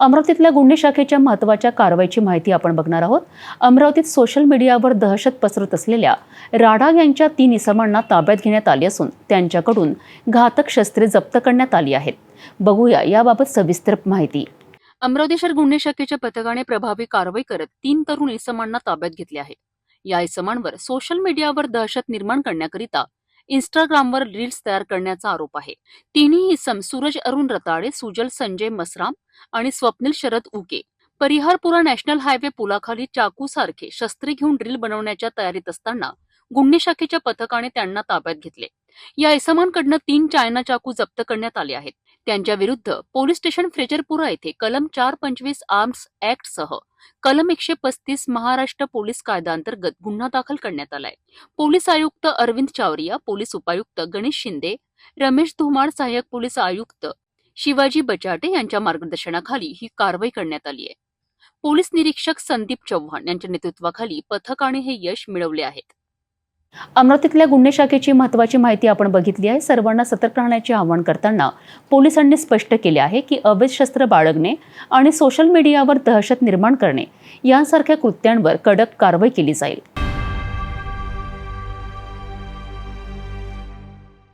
अमरावतीतल्या गुन्हे शाखेच्या महत्त्वाच्या कारवाईची माहिती आपण बघणार आहोत. अमरावतीत सोशल मीडियावर दहशत पसरत असलेल्या राडा यांच्या तीन इसमांना ताब्यात घेण्यात आली असून त्यांच्याकडून घातक शस्त्रे जप्त करण्यात आली आहेत. बघूया याबाबत सविस्तर माहिती. अमरावती शहर गुन्हे शाखेच्या पथकाने प्रभावी कारवाई करत तीन तरुण इसमांना ताब्यात घेतले आहे. या इसमांवर सोशल मीडियावर दहशत निर्माण करण्याकरिता इंस्टाग्रामवर रील्स तयार करण्याचा आरोप आहे. तिन्ही इसम सूरज अरुण रताळे सुजल संजय मसराम आणि स्वप्नील शरद उके परिहारपुरा नॅशनल हायवे पुलाखाली चाकू सारखे शस्त्रे घेऊन रील बनवण्याच्या तयारीत असताना गुन्हे शाखेच्या पथकाने त्यांना ताब्यात घेतले. या इसमांकडनं तीन चायना चाकू जप्त करण्यात आले आहेत. त्यांच्या विरुद्ध पोलीस स्टेशन फ्रेजरपुरा येथे कलम चार पंचवीस आर्म्स ऍक्ट सह कलम एकशे पस्तीस महाराष्ट्र पोलीस कायद्याअंतर्गत गुन्हा दाखल करण्यात आलाय. पोलीस आयुक्त अरविंद चावरिया पोलीस उपायुक्त गणेश शिंदे रमेश धुमाळ सहाय्यक पोलीस आयुक्त शिवाजी बचाटे यांच्या मार्गदर्शनाखाली ही कारवाई करण्यात आली आहे. पोलीस निरीक्षक संदीप चव्हाण यांच्या नेतृत्वाखाली पथकाने हे यश मिळवले आहेत अमरावतीतल्या गुन्हे शाखेची महत्वाची माहिती आपण बघितली आहे. सर्वांना सतर्क राहण्याचे आवाहन करताना पोलिसांनी स्पष्ट केले आहे की अवैध शस्त्र बाळगणे आणि सोशल मीडियावर दहशत निर्माण करणे यांसारख्या कृत्यांवर कडक कारवाई केली जाईल.